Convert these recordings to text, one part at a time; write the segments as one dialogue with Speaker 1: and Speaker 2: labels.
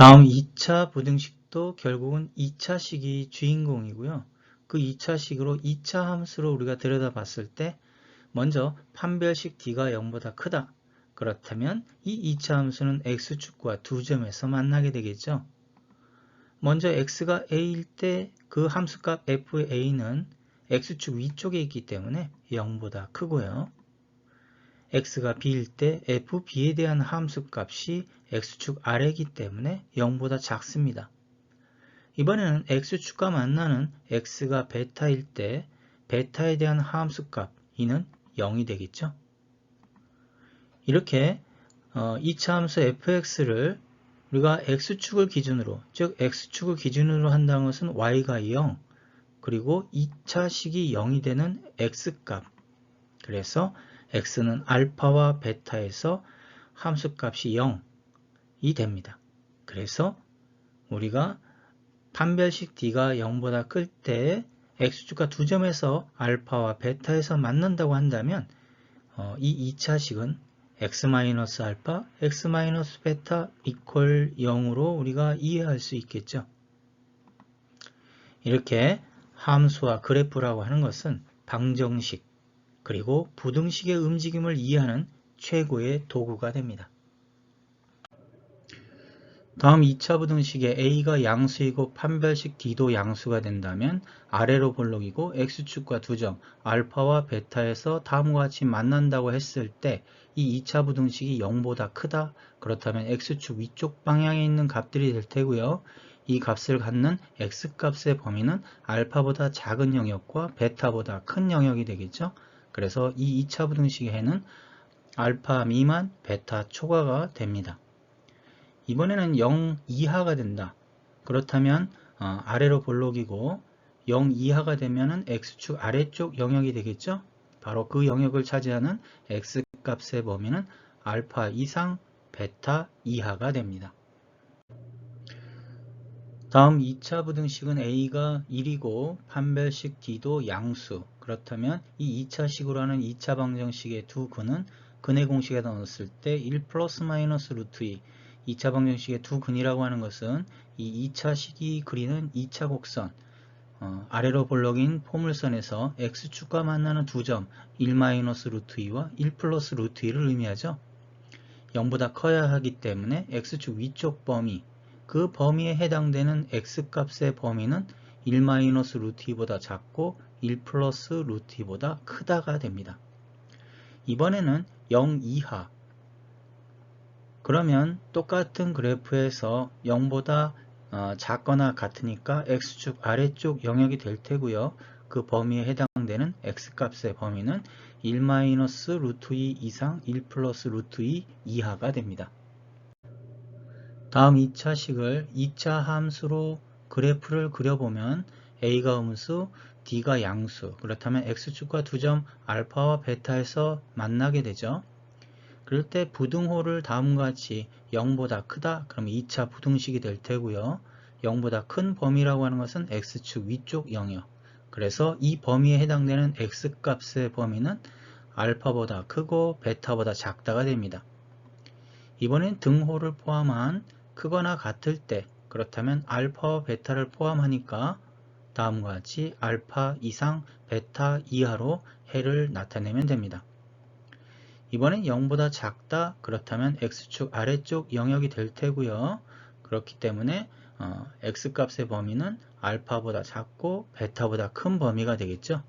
Speaker 1: 다음 2차 부등식도 결국은 2차식이 주인공이고요. 그 2차식으로 2차 함수로 우리가 들여다봤을 때 먼저 판별식 d가 0보다 크다. 그렇다면 이 2차 함수는 x축과 두 점에서 만나게 되겠죠. 먼저 x가 a일 때 그 함수값 f의 a는 x축 위쪽에 있기 때문에 0보다 크고요. X가 b일 때 fb에 대한 함수 값이 x축 아래이기 때문에 0보다 작습니다. 이번에는 x축과 만나는 x가 베타일 때 베타에 대한 함수 값 이는 0이 되겠죠. 이렇게 2차 함수 fx를 우리가 x축을 기준으로 즉 x축을 기준으로 한다는 것은 y가 0 그리고 2차식이 0이 되는 x값 그래서 x는 알파와 베타에서 함수값이 0이 됩니다. 그래서 우리가 판별식 d가 0보다 클 때 x축과 두 점에서 알파와 베타에서 만난다고 한다면 어, 이 2차식은 x-알파, x-베타 이퀄 0으로 우리가 이해할 수 있겠죠. 이렇게 함수와 그래프라고 하는 것은 방정식 그리고 부등식의 움직임을 이해하는 최고의 도구가 됩니다. 다음 2차 부등식에 a가 양수이고 판별식 d도 양수가 된다면 아래로 볼록이고 x축과 두 점 알파와 베타에서 다음과 같이 만난다고 했을 때 이 2차 부등식이 0보다 크다 그렇다면 x축 위쪽 방향에 있는 값들이 될 테고요. 이 값을 갖는 x값의 범위는 알파보다 작은 영역과 베타보다 큰 영역이 되겠죠. 그래서 이 2차 부등식의 해는 알파 미만 베타 초과가 됩니다. 이번에는 0 이하가 된다. 그렇다면 어, 아래로 볼록이고 0 이하가 되면 x축 아래쪽 영역이 되겠죠. 바로 그 영역을 차지하는 x값의 범위는 알파 이상 베타 이하가 됩니다. 다음 2차 부등식은 a가 1이고 판별식 d도 양수 그렇다면 이 2차식으로 하는 2차 방정식의 두 근은 근의 공식에다 넣었을 때 1 플러스 마이너스 루트 2 2차 방정식의 두 근이라고 하는 것은 이 2차식이 그리는 2차 곡선 어, 아래로 볼록인 포물선에서 x축과 만나는 두 점1 마이너스 루트 2와 1 플러스 루트 2를 의미하죠. 0보다 커야 하기 때문에 x축 위쪽 범위 그 범위에 해당되는 x값의 범위는 1 마이너스 루트 2보다 작고 1 플러스 루트 2보다 크다가 됩니다. 이번에는 0 이하 그러면 똑같은 그래프에서 0보다 어, 작거나 같으니까 x축 아래쪽 영역이 될 테고요. 그 범위에 해당되는 x값의 범위는 1 마이너스 루트 2 이상 1 플러스 루트 2 이하가 됩니다. 다음 2차식을 2차 함수로 그래프를 그려보면 a가 음수, d가 양수 그렇다면 x축과 두 점 알파와 베타에서 만나게 되죠. 그럴 때 부등호를 다음과 같이 0보다 크다 그럼 2차 부등식이 될 테고요. 0보다 큰 범위라고 하는 것은 x축 위쪽 영역 그래서 이 범위에 해당되는 x값의 범위는 알파보다 크고 베타보다 작다가 됩니다. 이번엔 등호를 포함한 크거나 같을 때 그렇다면 알파와 베타를 포함하니까 다음과 같이 알파 이상 베타 이하로 해를 나타내면 됩니다. 이번엔 0보다 작다 그렇다면 x축 아래쪽 영역이 될 테고요. 그렇기 때문에 어, x값의 범위는 알파보다 작고 베타보다 큰 범위가 되겠죠.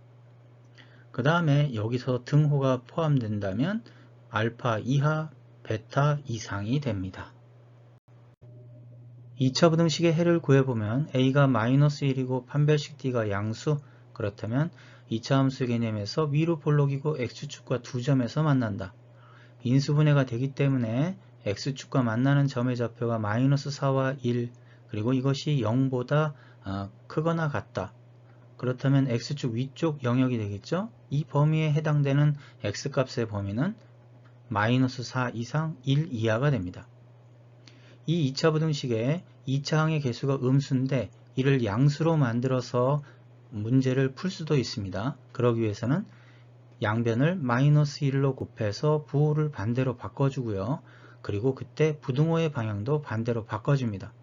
Speaker 1: 그 다음에 여기서 등호가 포함된다면 알파 이하, 베타 이상이 됩니다. 2차 부등식의 해를 구해보면 a가 마이너스 1이고 판별식 d가 양수 그렇다면 2차 함수 개념에서 위로 볼록이고 x축과 두 점에서 만난다. 인수분해가 되기 때문에 x축과 만나는 점의 좌표가 마이너스 4와 1 그리고 이것이 0보다 어, 크거나 같다. 그렇다면 x축 위쪽 영역이 되겠죠. 이 범위에 해당되는 x값의 범위는 마이너스 4 이상 1 이하가 됩니다. 이 2차 부등식에 2차 항의 개수가 음수인데 이를 양수로 만들어서 문제를 풀 수도 있습니다. 그러기 위해서는 양변을 마이너스 1로 곱해서 부호를 반대로 바꿔주고요. 그리고 그때 부등호의 방향도 반대로 바꿔줍니다.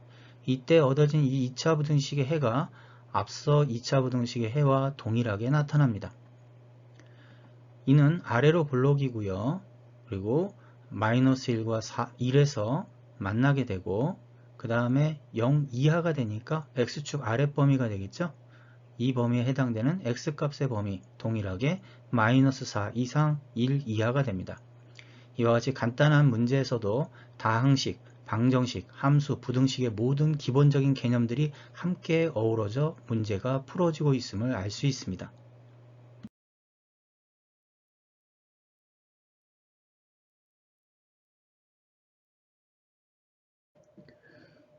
Speaker 1: 이때 얻어진 이 2차 부등식의 해가 앞서 2차 부등식의 해와 동일하게 나타납니다. 이는 아래로 볼록이고요. 그리고 마이너스 1과 4, 1에서 만나게 되고 그 다음에 0 이하가 되니까 x축 아래 범위가 되겠죠. 이 범위에 해당되는 x값의 범위 동일하게 마이너스 4 이상 1 이하가 됩니다. 이와 같이 간단한 문제에서도 다항식, 방정식, 함수, 부등식의 모든 기본적인 개념들이 함께 어우러져 문제가 풀어지고 있음을 알 수 있습니다.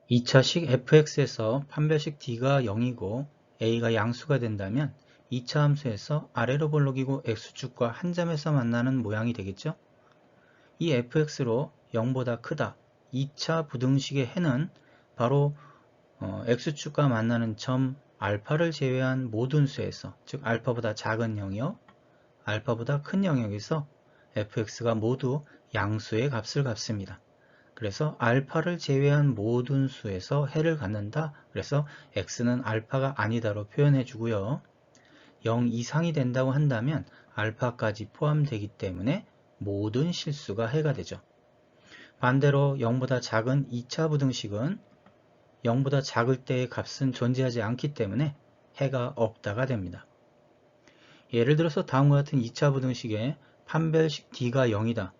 Speaker 1: 2차식 fx에서 판별식 d가 0이고 a가 양수가 된다면 2차 함수에서 아래로 볼록이고 x축과 한 점에서 만나는 모양이 되겠죠? 이 fx로 0보다 크다 2차 부등식의 해는 바로 어, x축과 만나는 점 알파를 제외한 모든 수에서 즉 알파보다 작은 영역, 알파보다 큰 영역에서 fx가 모두 양수의 값을 값습니다. 그래서 알파를 제외한 모든 수에서 해를 갖는다. 그래서 x는 알파가 아니다로 표현해 주고요. 0 이상이 된다고 한다면 알파까지 포함되기 때문에 모든 실수가 해가 되죠. 반대로 0보다 작은 2차 부등식은 0보다 작을 때의 값은 존재하지 않기 때문에 해가 없다가 됩니다. 예를 들어서 다음과 같은 2차 부등식의 판별식 d가 0이다.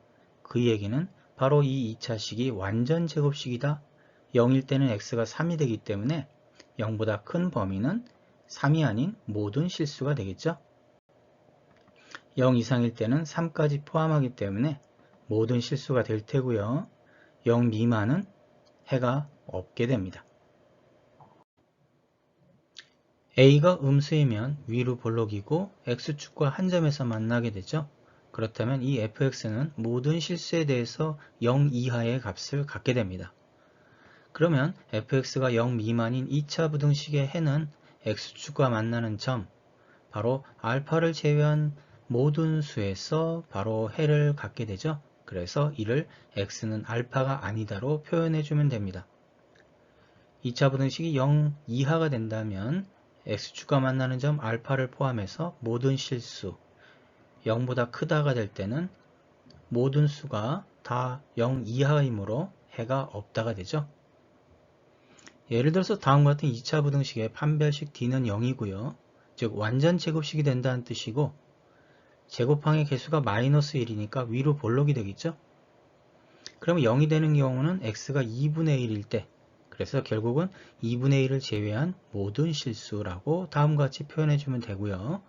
Speaker 1: 그 얘기는 바로 이 2차식이 완전 제곱식이다. 0일 때는 x가 3이 되기 때문에 0보다 큰 범위는 3이 아닌 모든 실수가 되겠죠. 0 이상일 때는 3까지 포함하기 때문에 모든 실수가 될 테고요. 0 미만은 해가 없게 됩니다. a가 음수이면 위로 볼록이고 x축과 한 점에서 만나게 되죠. 그렇다면 이 fx는 모든 실수에 대해서 0 이하의 값을 갖게 됩니다. 그러면 fx가 0 미만인 2차 부등식의 해는 x축과 만나는 점, 바로 알파를 제외한 모든 수에서 바로 해를 갖게 되죠. 그래서 이를 x는 알파가 아니다로 표현해 주면 됩니다. 2차 부등식이 0 이하가 된다면 x축과 만나는 점 알파를 포함해서 모든 실수, 0보다 크다가 될 때는 모든 수가 다 0 이하이므로 해가 없다가 되죠. 예를 들어서 다음과 같은 2차 부등식의 판별식 d는 0이고요. 즉 완전 제곱식이 된다는 뜻이고 제곱항의 개수가 마이너스 1이니까 위로 볼록이 되겠죠. 그러면 0이 되는 경우는 x가 2분의 1일 때 그래서 결국은 2분의 1을 제외한 모든 실수라고 다음과 같이 표현해 주면 되고요.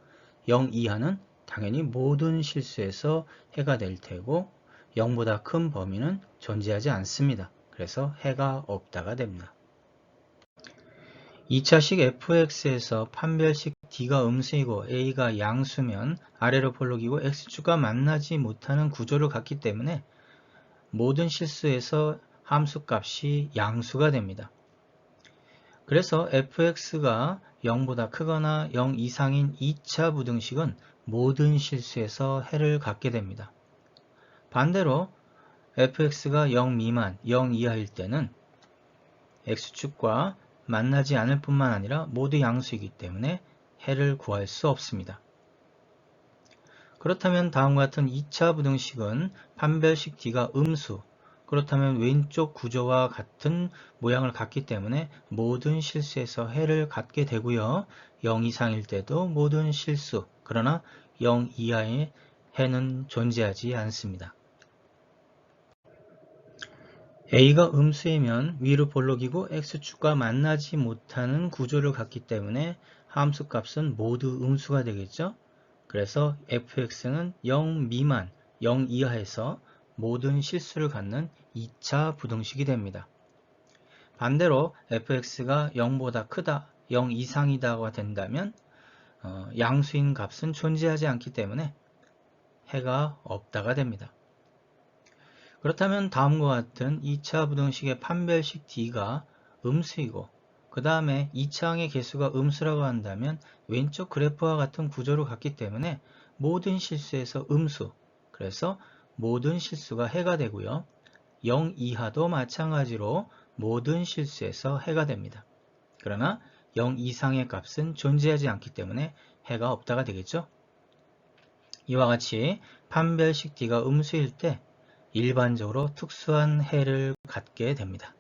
Speaker 1: 0 이하는 당연히 모든 실수에서 해가 될 테고 0보다 큰 범위는 존재하지 않습니다. 그래서 해가 없다가 됩니다. 2차식 fx에서 판별식 d가 음수이고 a가 양수면 아래로 볼록이고 x축과 만나지 못하는 구조를 갖기 때문에 모든 실수에서 함수값이 양수가 됩니다. 그래서 fx가 0보다 크거나 0 이상인 2차 부등식은 모든 실수에서 해를 갖게 됩니다. 반대로 fx가 0 미만, 0 이하일 때는 x축과 만나지 않을 뿐만 아니라 모두 양수이기 때문에 해를 구할 수 없습니다. 그렇다면 다음과 같은 2차 부등식은 판별식 d가 음수, 그렇다면 왼쪽 구조와 같은 모양을 갖기 때문에 모든 실수에서 해를 갖게 되고요. 0 이상일 때도 모든 실수, 그러나 0 이하의 해는 존재하지 않습니다. a가 음수이면 위로 볼록이고 x축과 만나지 못하는 구조를 갖기 때문에 함수 값은 모두 음수가 되겠죠. 그래서 fx는 0 미만, 0 이하에서 모든 실수를 갖는 2차 부등식이 됩니다. 반대로 fx가 0보다 크다, 0 이상이다가 된다면 어, 양수인 값은 존재하지 않기 때문에 해가 없다가 됩니다. 그렇다면 다음과 같은 2차 부등식의 판별식 d가 음수이고 그 다음에 2차항의 개수가 음수라고 한다면 왼쪽 그래프와 같은 구조를 갖기 때문에 모든 실수에서 음수 그래서 모든 실수가 해가 되고요. 0 이하도 마찬가지로 모든 실수에서 해가 됩니다. 그러나 0 이상의 값은 존재하지 않기 때문에 해가 없다가 되겠죠. 이와 같이 판별식 D가 음수일 때 일반적으로 특수한 해를 갖게 됩니다.